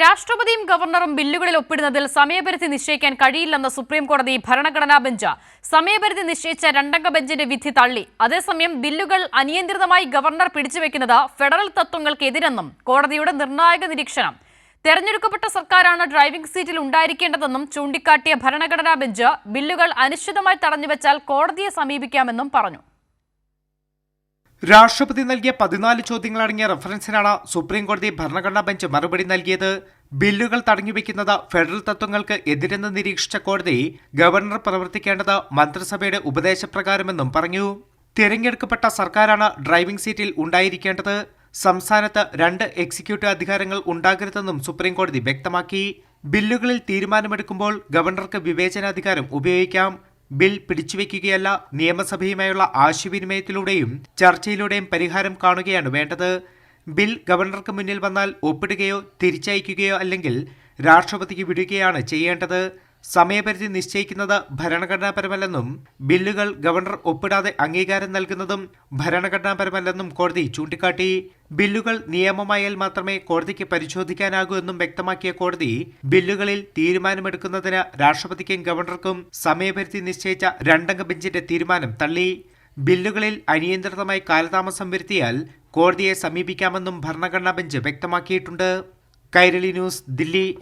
രാഷ്ട്രപതിയും ഗവർണറും ബില്ലുകളിൽ ഒപ്പിടുന്നതിൽ സമയപരിധി നിശ്ചയിക്കാൻ കഴിയില്ലെന്ന് സുപ്രീംകോടതി ഭരണഘടനാ ബെഞ്ച്. സമയപരിധി നിശ്ചയിച്ച രണ്ടംഗ ബെഞ്ചിന്റെ വിധി തള്ളി. അതേസമയം ബില്ലുകൾ അനിയന്ത്രിതമായി ഗവർണർ പിടിച്ചുവെക്കുന്നത് ഫെഡറൽ തത്വങ്ങൾക്കെതിരെന്നും കോടതിയുടെ നിർണായക നിരീക്ഷണം. തെരഞ്ഞെടുക്കപ്പെട്ട സർക്കാരാണ് ഡ്രൈവിംഗ് സീറ്റിൽ ഉണ്ടായിരിക്കേണ്ടതെന്നും ചൂണ്ടിക്കാട്ടിയ ഭരണഘടനാ ബെഞ്ച് ബില്ലുകൾ അനിശ്ചിതമായി തടഞ്ഞുവെച്ചാൽ കോടതിയെ സമീപിക്കാമെന്നും പറഞ്ഞു. രാഷ്ട്രപതി നൽകിയ പതിനാല് ചോദ്യങ്ങളടങ്ങിയ റഫറൻസിനാണ് സുപ്രീംകോടതി ഭരണഘടനാ ബെഞ്ച് മറുപടി നൽകിയത്. ബില്ലുകൾ തടഞ്ഞുവെക്കുന്നത് ഫെഡറൽ തത്വങ്ങൾക്ക് എതിരെന്ന് നിരീക്ഷിച്ച കോടതി ഗവർണർ പ്രവർത്തിക്കേണ്ടത് മന്ത്രിസഭയുടെ ഉപദേശപ്രകാരമെന്നും പറഞ്ഞു. തിരഞ്ഞെടുക്കപ്പെട്ട സർക്കാരാണ് ഡ്രൈവിംഗ് സീറ്റിൽ ഉണ്ടായിരിക്കേണ്ടത്. സംസ്ഥാനത്ത് രണ്ട് എക്സിക്യൂട്ടീവ് അധികാരങ്ങൾ ഉണ്ടാകരുതെന്നും സുപ്രീംകോടതി വ്യക്തമാക്കി. ബില്ലുകളിൽ തീരുമാനമെടുക്കുമ്പോൾ ഗവർണർക്ക് വിവേചനാധികാരം ഉപയോഗിക്കാം. ബിൽ പിടിച്ചുവെക്കുകയല്ല നിയമസഭയുമായുള്ള ആശയവിനിമയത്തിലൂടെയും ചർച്ചയിലൂടെയും പരിഹാരം കാണുകയാണ് വേണ്ടത്. ബിൽ ഗവർണർക്ക് മുന്നിൽ വന്നാൽ ഒപ്പിടുകയോ തിരിച്ചയക്കുകയോ അല്ലെങ്കിൽ രാഷ്ട്രപതിക്ക് വിടുകയാണ് ചെയ്യേണ്ടത്. സമയപരിധി നിശ്ചയിക്കുന്നത് ഭരണഘടനാപരമല്ലെന്നും ബില്ലുകൾ ഗവർണർ ഒപ്പിടാതെ അംഗീകാരം നൽകുന്നതും ഭരണഘടനാപരമല്ലെന്നും കോടതി ചൂണ്ടിക്കാട്ടി. ബില്ലുകൾ നിയമമായാൽ മാത്രമേ കോടതിക്ക് പരിശോധിക്കാനാകൂ എന്നും വ്യക്തമാക്കിയ കോടതി ബില്ലുകളിൽ തീരുമാനമെടുക്കുന്നതിന് രാഷ്ട്രപതിക്കും ഗവർണർക്കും സമയപരിധി നിശ്ചയിച്ച രണ്ടംഗ ബെഞ്ചിന്റെ തീരുമാനം തള്ളി. ബില്ലുകളിൽ അനിയന്ത്രിതമായി കാലതാമസം വരുത്തിയാൽ കോടതിയെ സമീപിക്കാമെന്നും ഭരണഘടനാ ബെഞ്ച് വ്യക്തമാക്കിയിട്ടുണ്ട്. കൈരളി ന്യൂസ് ദില്ലി.